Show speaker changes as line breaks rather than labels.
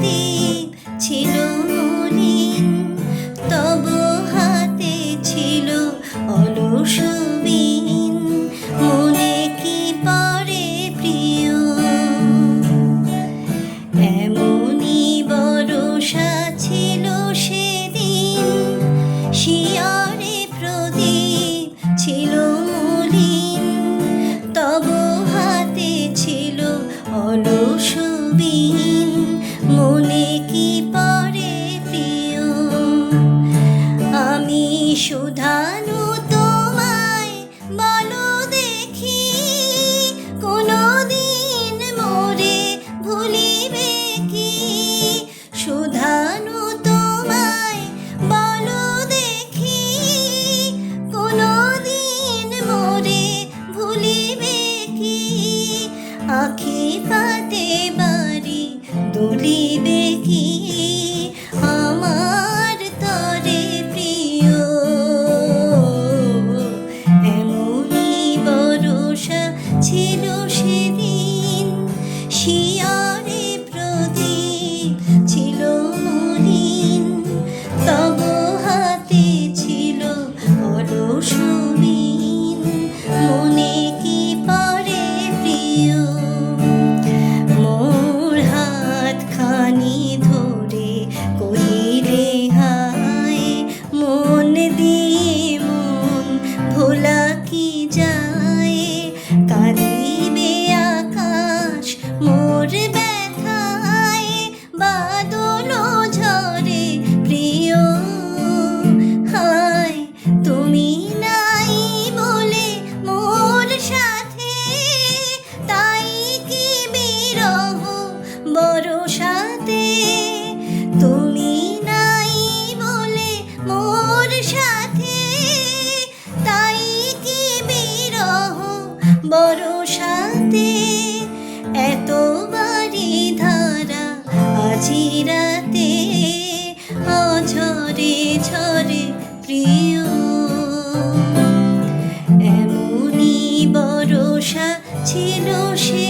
দ্বীপ ছিল মলিন তব হাতে ছিল অলসবিন মনে কি পরে প্রিয়? এমনই বরসা ছিল সেদিন। শিয়ারে প্রদীপ ছিল মলিন, তব হাতে ছিল অলস ভুলিবে কি? সুধানু তোমায় বলো দেখি, কোনদিন মোরে ভুলিবে কি? আখি পাতে বাড়ি দুলিবে কি? ছিল সে পানি ধরে কহিলে হায় মন দিয়ে মন ভোলা কি যায়? কারে মাঝিরাতে অঝরে ঝরে প্রিয়। এমনই বরসা ছিল সে